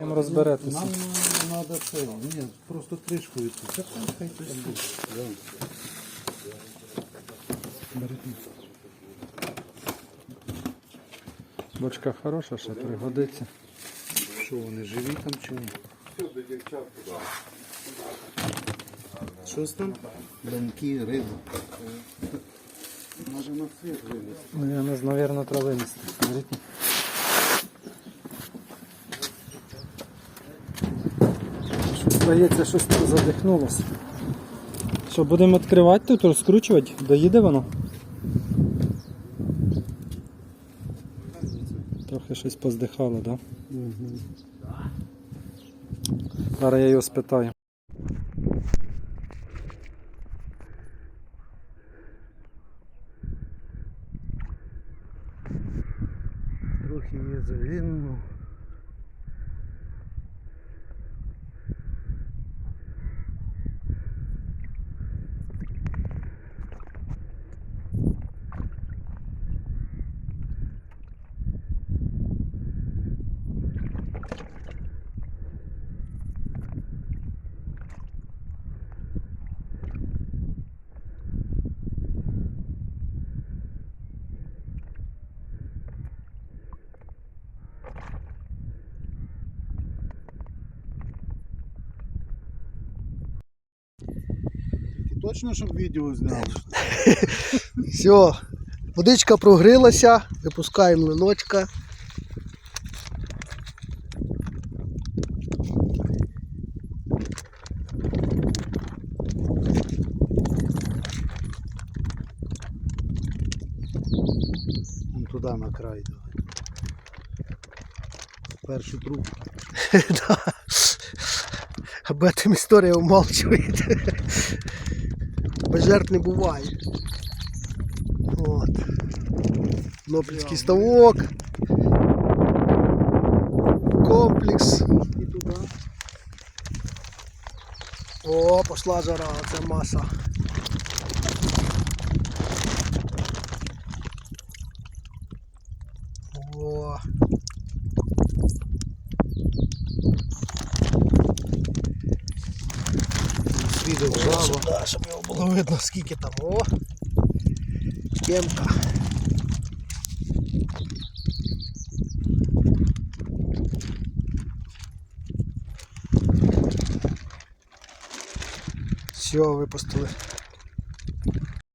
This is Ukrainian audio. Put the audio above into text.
Їм розберетеся. Нам треба це, ні, просто кришкою. Це хай буде. Бочка хороша, ще пригодиться. Що вони живі там чи ні? Щось там? Ланки, риба. Може на світ вивезти. Ну, я не знаю, мабуть, треба винести. Беріть. Щось, Здається, щось тут задихнулося. Що, будемо відкривати тут, розкручувати? Доїде воно? Трохи щось поздихало, так? Да? Зараз я його спитаю. Трохи є завинено. Точно, щоб відео зняли? Все, водичка прогрілася, випускаємо линочка. Вон туди на край давай. Першу трубку. Об этом історія умалчує. Без жертв не буває. От. Нопільський ставок. Комплекс. І туди. О, пошла жара, це маса. О. Да, щоб його було видно, скільки там. О. Темка. Все, випустили.